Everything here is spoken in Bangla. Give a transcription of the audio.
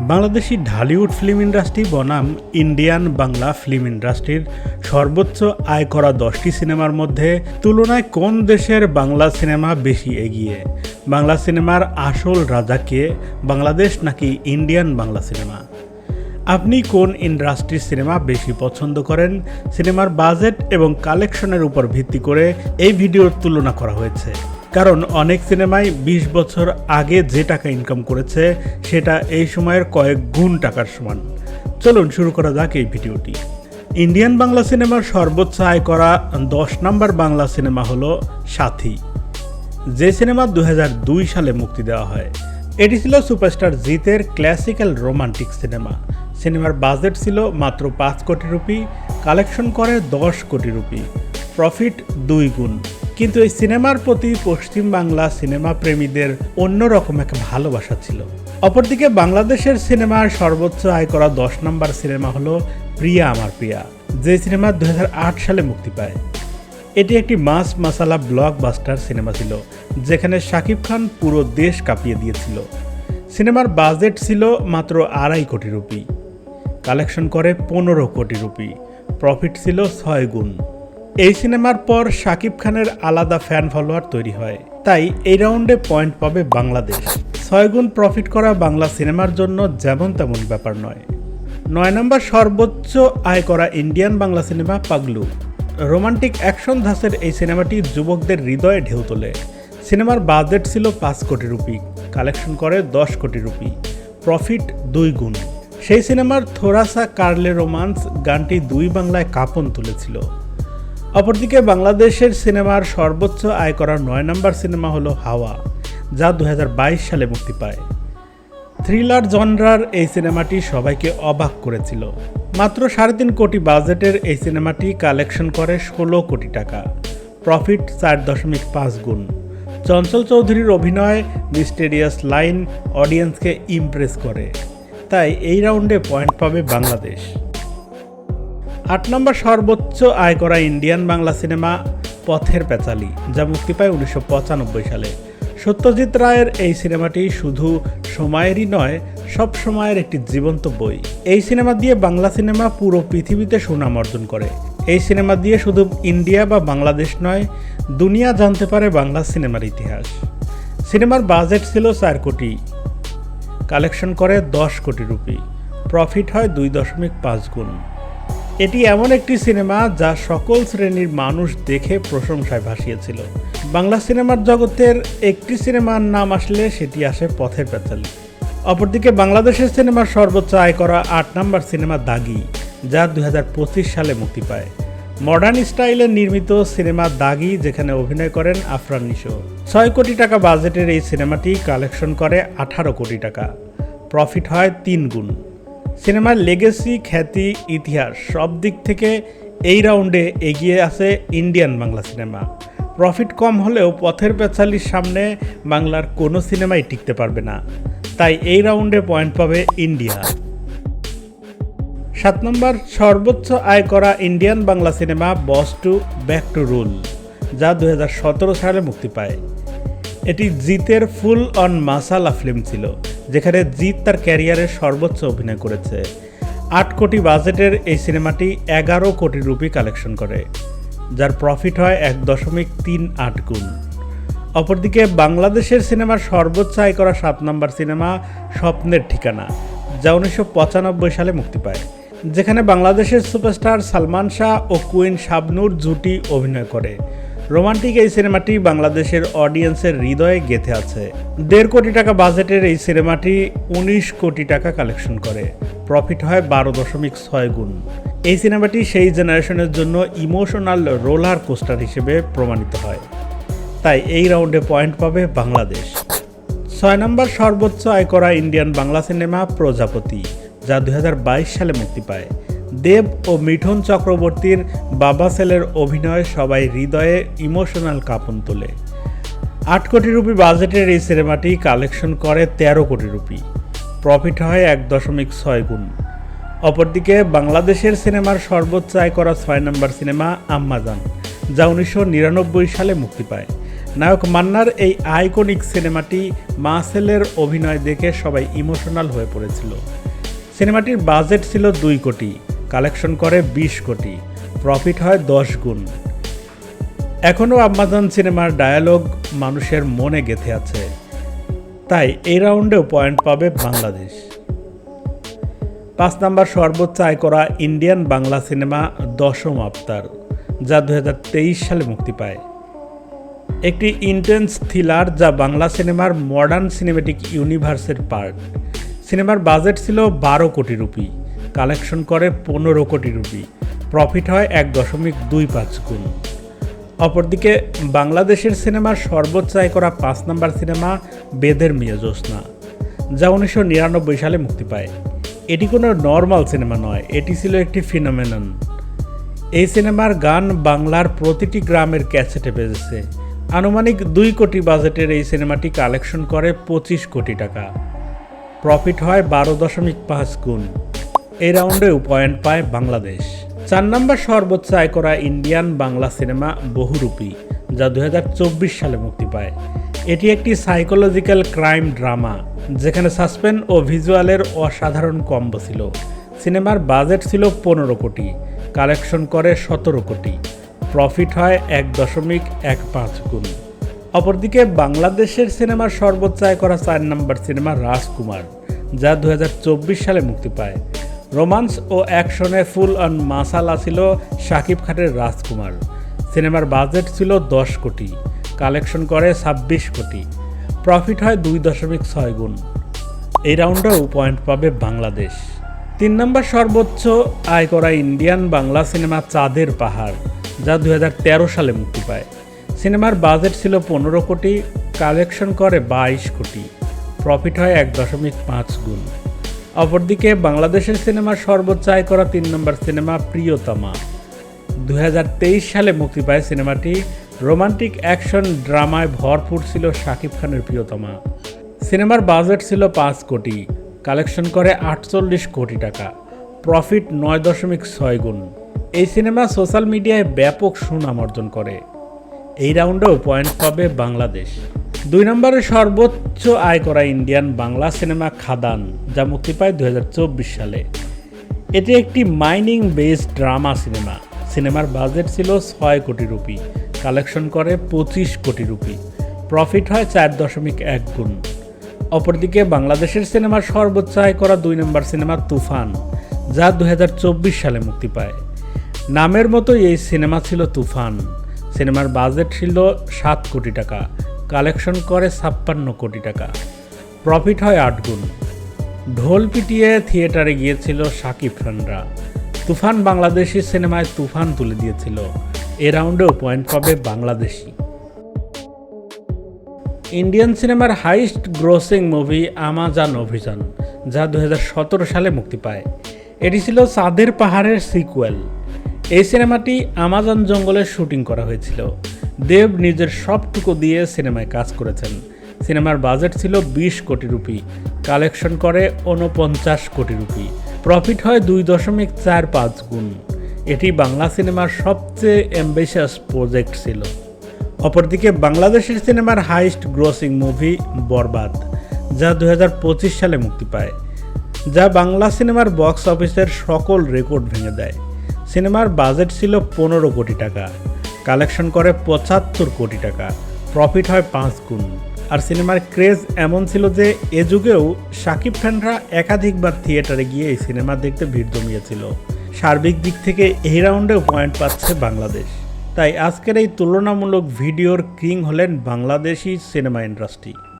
বাংলাদেশি ঢালিউড ফিল্ম ইন্ডাস্ট্রি বনাম ইন্ডিয়ান বাংলা ফিল্ম ইন্ডাস্ট্রির সর্বোচ্চ আয় করা দশটি সিনেমার মধ্যে তুলনায় কোন দেশের বাংলা সিনেমা বেশি এগিয়ে? বাংলা সিনেমার আসল রাজাকে বাংলাদেশ নাকি ইন্ডিয়ান বাংলা সিনেমা? আপনি কোন ইন্ডাস্ট্রির সিনেমা বেশি পছন্দ করেন? সিনেমার বাজেট এবং কালেকশনের উপর ভিত্তি করে এই ভিডিওর তুলনা করা হয়েছে। কারণ অনেক সিনেমায় ২০ বছর আগে যে টাকা ইনকাম করেছে, সেটা এই সময়ের কয়েক গুণ টাকার সমান। চলুন শুরু করা যাক এই ভিডিওটি। ইন্ডিয়ান বাংলা সিনেমার সর্বোচ্চ আয় করা দশ নম্বর বাংলা সিনেমা হলো সাথী। যে সিনেমা দু হাজার দুই সালে মুক্তি দেওয়া হয়। এটি ছিল সুপারস্টার জিতের ক্লাসিক্যাল রোমান্টিক সিনেমা। সিনেমার বাজেট ছিল মাত্র পাঁচ কোটি রুপি, কালেকশন করে দশ কোটি রুপি। প্রফিট দুই গুণ। কিন্তু এই সিনেমার প্রতি পশ্চিম বাংলা সিনেমা প্রেমীদের অন্যরকম এক ভালোবাসা ছিল। অপরদিকে বাংলাদেশের সিনেমার সর্বোচ্চ আয় করা দশ নম্বর সিনেমা হলো প্রিয়া আমার প্রিয়া, যে সিনেমা দুই হাজার আট সালে মুক্তি পায়। এটি একটি মাস মাসালা ব্লকবাস্টার সিনেমা ছিল, যেখানে শাকিব খান পুরো দেশ কাঁপিয়ে দিয়েছিল। সিনেমার বাজেট ছিল মাত্র আড়াই কোটি রুপি। কালেকশন করে পনেরো কোটি রুপি। প্রফিট ছিল ছয় গুণ। এই সিনেমার পর শাকিব খানের আলাদা ফ্যান ফলোয়ার তৈরি হয়। তাই এই রাউন্ডে পয়েন্ট পাবে বাংলাদেশ। ছয় গুণ প্রফিট করা বাংলা সিনেমার জন্য যেমন তেমন ব্যাপার নয়। নয় নম্বর সর্বোচ্চ আয় করা Indian Bangla cinema Paglu. Romantic action ধাসের এই সিনেমাটি যুবকদের হৃদয়ে ঢেউ তোলে। সিনেমার বাজেট ছিল পাঁচ কোটি রুপি, কালেকশন করে দশ কোটি রুপি প্রফিট দুই গুণ। সেই সিনেমার থোরাসা কার্লে রোমান্স গানটি দুই বাংলায় কাঁপন তুলেছিল। অপরদিকে বাংলাদেশের সিনেমার সর্বোচ্চ আয় করা নয় নম্বর সিনেমা হলো হাওয়া, যা দু হাজার বাইশ সালে মুক্তি পায়। থ্রিলার জনরার এই সিনেমাটি সবাইকে অবাক করেছিল। মাত্র সাড়ে তিন কোটি বাজেটের এই সিনেমাটি কালেকশন করে ষোলো কোটি টাকা। প্রফিট চার দশমিক পাঁচ গুণ। চঞ্চল চৌধুরীর অভিনয় মিস্টেরিয়াস লাইন অডিয়েন্সকে ইমপ্রেস করে। তাই এই রাউন্ডে পয়েন্ট পাবে বাংলাদেশ। আট নম্বর সর্বোচ্চ আয় করা ইন্ডিয়ান বাংলা সিনেমা পথের পেঁচালি, যা মুক্তি পায় উনিশশো পঁচানব্বই সালে। সত্যজিৎ রায়ের এই সিনেমাটি শুধু সময়েরই নয়, সব সময়ের একটি জীবন্ত বই। এই সিনেমা দিয়ে বাংলা সিনেমা পুরো পৃথিবীতে সুনাম অর্জন করে। এই সিনেমা দিয়ে শুধু ইন্ডিয়া বা বাংলাদেশ নয়, দুনিয়া জানতে পারে বাংলা সিনেমার ইতিহাস। সিনেমার বাজেট ছিল চার কোটি। কালেকশন করে দশ কোটি রুপি। প্রফিট হয় দুই দশমিক পাঁচ গুণ। এটি এমন একটি সিনেমা যা সকল শ্রেণির মানুষ দেখে প্রশংসায় ভাসিয়েছিল। বাংলা সিনেমার জগতের একটি সিনেমার নাম আসলে সেটি আসে পথের পেঁচালি। অপরদিকে বাংলাদেশের সিনেমার সর্বোচ্চ আয় করা আট নম্বর সিনেমা দাগি, যা দুই হাজার পঁচিশ সালে মুক্তি পায়। মডার্ন স্টাইলে নির্মিত সিনেমা দাগি, যেখানে অভিনয় করেন আফরান নিশো। ছয় কোটি টাকা বাজেটের এই সিনেমাটি কালেকশন করে আঠারো কোটি টাকা। প্রফিট হয় তিন গুণ। সিনেমার লেগেসি খ্যাতি, ইতিহাস, সব দিক থেকে এই রাউন্ডে এগিয়ে আছে ইন্ডিয়ান বাংলা সিনেমা। প্রফিট কম হলেও পথের পেঁচালির সামনে বাংলার কোনো সিনেমাই টিকতে পারবে না। তাই এই রাউন্ডে পয়েন্ট পাবে ইন্ডিয়া সাত নম্বর, সর্বোচ্চ আয় করা Indian Bangla cinema Boss two back to rule যা দু হাজার সতেরো সালে মুক্তি পায়। এটি জিতের ফুল অন মাসালা ফিল্ম ছিল, যেখানে জিৎ তার ক্যারিয়ারের সর্বোচ্চ অভিনয় করেছে। আট কোটি বাজেটের এই সিনেমাটি এগারো কোটি রুপি কালেকশন করে, যার প্রফিট হয় এক দশমিক তিন আট গুণ। অপরদিকে বাংলাদেশের সিনেমার সর্বোচ্চ আয় করা সাত নম্বর সিনেমা স্বপ্নের ঠিকানা, যা উনিশশো পঁচানব্বই সালে মুক্তি পায়, যেখানে বাংলাদেশের সুপারস্টার সালমান শাহ ও কুইন শাবনুর জুটি অভিনয় করে। রোমান্টিক এই সিনেমাটি বাংলাদেশের অডিয়েন্সের হৃদয়ে গেঁথে আছে। দেড় কোটি টাকা বাজেটের এই সিনেমাটি উনিশ কোটি টাকা কালেকশন করে। প্রফিট হয় বারো দশমিক ছয় গুণ। এই সিনেমাটি সেই জেনারেশনের জন্য ইমোশনাল রোলার কোস্টার হিসেবে প্রমাণিত হয়। তাই এই রাউন্ডে পয়েন্ট পাবে বাংলাদেশ। ছয় নম্বর সর্বোচ্চ আয় করা ইন্ডিয়ান বাংলা সিনেমা প্রজাপতি, যা দুই হাজার বাইশ সালে মুক্তি পায়। দেব ও মিঠুন চক্রবর্তীর বাবা সেলের অভিনয় সবাই হৃদয়ে ইমোশনাল কাঁপন তোলে। আট কোটি রুপি বাজেটের এই সিনেমাটি কালেকশন করে তেরো কোটি রুপি। প্রফিট হয় এক দশমিক ছয় গুণ। অপরদিকে বাংলাদেশের সিনেমার সর্বোচ্চ আয় করা ছয় নম্বর সিনেমা আম্মাজান, যা উনিশশো নিরানব্বই সালে মুক্তি পায়। নায়ক মান্নার এই আইকনিক সিনেমাটি মাসেলের অভিনয় দেখে সবাই ইমোশনাল হয়ে পড়েছিল। সিনেমাটির বাজেট ছিল দুই কোটি। কালেকশন করে বিশ কোটি। প্রফিট হয় দশ গুণ। এখনও আমাজন সিনেমার ডায়ালগ মানুষের মনে গেঁথে আছে। তাই এই রাউন্ডেও পয়েন্ট পাবে বাংলাদেশ। পাঁচ নাম্বার সর্বোচ্চ আয় করা ইন্ডিয়ান বাংলা সিনেমা দশম আবতার, যা দুহাজার তেইশ সালে মুক্তি পায়। একটি ইন্টেন্স থ্রিলার যা বাংলা সিনেমার মডার্ন সিনেমেটিক ইউনিভার্সের পার্ট সিনেমার বাজেট ছিল বারো কোটি রুপি। কালেকশন করে পনেরো কোটি রুপি। প্রফিট হয় এক দশমিক দুই পাঁচ গুণ। অপরদিকে বাংলাদেশের সিনেমার সর্বোচ্চ আয় করা পাঁচ নাম্বার সিনেমা বেদের মিয়া জ্যোৎস্না, যা উনিশশো নিরানব্বই সালে মুক্তি পায়। এটি কোনো নর্মাল সিনেমা নয়, এটি ছিল একটি ফিনোমেনন। এই সিনেমার গান বাংলার প্রতিটি গ্রামের ক্যাসেটে বেজেছে। আনুমানিক দুই কোটি বাজেটের এই সিনেমাটি কালেকশন করে পঁচিশ কোটি টাকা। প্রফিট হয় বারো দশমিক পাঁচ গুণ। এই রাউন্ডেও পয়েন্ট পায় বাংলাদেশ। চার নম্বর সর্বোচ্চ আয় করা ইন্ডিয়ান বাংলা সিনেমা বহুরূপী, যা দুই হাজার চব্বিশ সালে মুক্তি পায়। এটি একটি সাইকোলজিক্যাল ক্রাইম ড্রামা যেখানে সাসপেন্স ও ভিজুয়ালের অসাধারণ কম্বো ছিল। সিনেমার বাজেট ছিল পনেরো কোটি কালেকশন করে সতেরো কোটি। প্রফিট হয় এক দশমিক এক পাঁচ গুণ। অপরদিকে বাংলাদেশের সিনেমার সর্বোচ্চ আয় করা চার নম্বর সিনেমা রাজকুমার, যা দু হাজার চব্বিশ সালে মুক্তি পায়। রোমান্স ও অ্যাকশনে ফুল অন মাসালা ছিল শাকিব খানের রাজকুমার। সিনেমার বাজেট ছিল দশ কোটি, কালেকশন করে ছাব্বিশ কোটি। প্রফিট হয় দুই দশমিক ছয় গুণ। এই রাউন্ডেও পয়েন্ট পাবে বাংলাদেশ। তিন নম্বর সর্বোচ্চ আয় করা ইন্ডিয়ান বাংলা সিনেমা চাঁদের পাহাড়, যা দু হাজার তেরো সালে মুক্তি পায়। সিনেমার বাজেট ছিল পনেরো কোটি, কালেকশন করে বাইশ কোটি। প্রফিট হয় এক দশমিক পাঁচ গুণ। অপরদিকে বাংলাদেশের সিনেমার সর্বোচ্চ আয় করা তিন নম্বর সিনেমা প্রিয়তমা। দু হাজার তেইশ সালে মুক্তি পায় সিনেমাটি। রোমান্টিক অ্যাকশন ড্রামায় ভরপুর ছিল শাকিব খানের প্রিয়তমা। সিনেমার বাজেট ছিল পাঁচ কোটি। কালেকশন করে আটচল্লিশ কোটি টাকা। প্রফিট নয় দশমিক ছয় গুণ। এই সিনেমা সোশ্যাল মিডিয়ায় ব্যাপক সুনাম অর্জন করে। এই রাউন্ডেও পয়েন্ট পাবে বাংলাদেশ। দুই নম্বরে সর্বোচ্চ আয় করা ইন্ডিয়ান বাংলা সিনেমা খাদান, যা মুক্তি পায় দুই হাজার চব্বিশ সালে। এটি একটি মাইনিং বেসড ড্রামা সিনেমা। সিনেমার বাজেট ছিল ছয় কোটি রুপি, কালেকশন করে পঁচিশ কোটি রুপি। প্রফিট হয় চার দশমিক এক গুণ। অপরদিকে বাংলাদেশের সিনেমার সর্বোচ্চ আয় করা দুই নম্বর সিনেমা তুফান, যা দু হাজার চব্বিশ সালে মুক্তি পায়। নামের মতোই এই সিনেমা ছিল তুফান। সিনেমার বাজেট ছিল সাত কোটি টাকা কালেকশন করে ছাপ্পান্ন কোটি টাকা। প্রফিট হয় আট গুণ। ঢোল পিটিয়ে থিয়েটারে গিয়েছিল সাকিব খানরা। তুফান বাংলাদেশি সিনেমায় তুফান তুলে দিয়েছিল। এ রাউন্ডেও পয়েন্ট পাবে বাংলাদেশি। ইন্ডিয়ান সিনেমার highest grossing movie Amazon Abhijaan, যা দু হাজার সতেরো সালে মুক্তি পায়। এটি ছিল চাঁদের পাহাড়ের সিকুয়েল। এই সিনেমাটি আমাজন জঙ্গলে শুটিং করা হয়েছিল। দেব নিজের সবটুকু দিয়ে সিনেমায় কাজ করেছেন। সিনেমার বাজেট ছিল বিশ কোটি রুপি, কালেকশন করে উনপঞ্চাশ কোটি রুপি। প্রফিট হয় দুই দশমিক চার পাঁচ গুণ। এটি বাংলা সিনেমার সবচেয়ে অ্যাম্বিশাস প্রজেক্ট ছিল। অপরদিকে বাংলাদেশের সিনেমার হাইস্ট গ্রসিং মুভি বরবাদ, যা দুই হাজার পঁচিশ সালে মুক্তি পায়, যা বাংলা সিনেমার বক্স অফিসের সকল রেকর্ড ভেঙে দেয়। সিনেমার বাজেট ছিল পনেরো কোটি টাকা। কালেকশন করে পঁচাত্তর কোটি টাকা। প্রফিট হয় পাঁচ গুণ। আর সিনেমার ক্রেজ এমন ছিল যে, এ যুগেও সাকিব খানরা একাধিকবার থিয়েটারে গিয়ে এই সিনেমা দেখতে ভিড় জমিয়েছিল। সার্বিক দিক থেকে এই রাউন্ডেও পয়েন্ট পাচ্ছে বাংলাদেশ। তাই আজকের এই তুলনামূলক ভিডিওর কিং হলেন বাংলাদেশি সিনেমা ইন্ডাস্ট্রি।